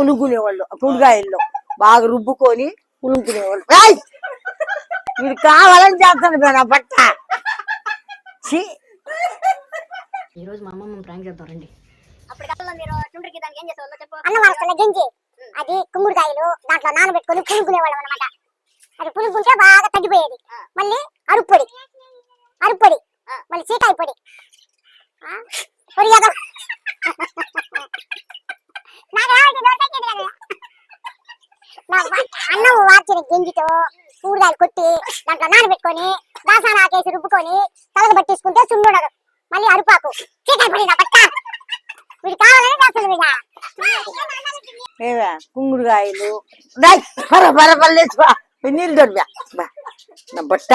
పులుగునేవాళ్ళు పుడుగాయల్లో బాగా రుబ్బుకొని పులుగునేవాళ్ళు రాయ్ మీరు కావాలని చేస్తాను బే నా బట్ట. ఛీ! ఈ రోజు మా అమ్మమ్మ ప్రాంక్ చేద్దాం రండి. మీరు చుండ్రికి దానికి ఏం చేసేవాళ్ళో చెప్పు. అన్నం వరసల గింజి. అది కుమ్ముడికాయలు దాంట్లో నానబెట్టుకొని పులుకునేవాళ్ళం అనమాట అది పులుకుంటే బాగా తగ్గిపోయేది. మళ్ళీ అరుప్పొడి అరుప్పొడి మళ్ళీ చీకాయ పొడి. పొడి అన్నం వార్చిన గింజితో కూరగాయలు కొట్టి దాంట్లో నానబెట్టుకొని దాసాన ఆకేసి రుబ్బుకొని తలకు పట్టించుకుంటే సున్నుండదు మళ్ళీ అరుపాకు. చీకాయ పొడి నా వీడు కావాలని చేస్తాను వీడ ఏవే కుంగుడుకాయలు రాయ్ నీళ్ళు దొరికా నా బట్ట.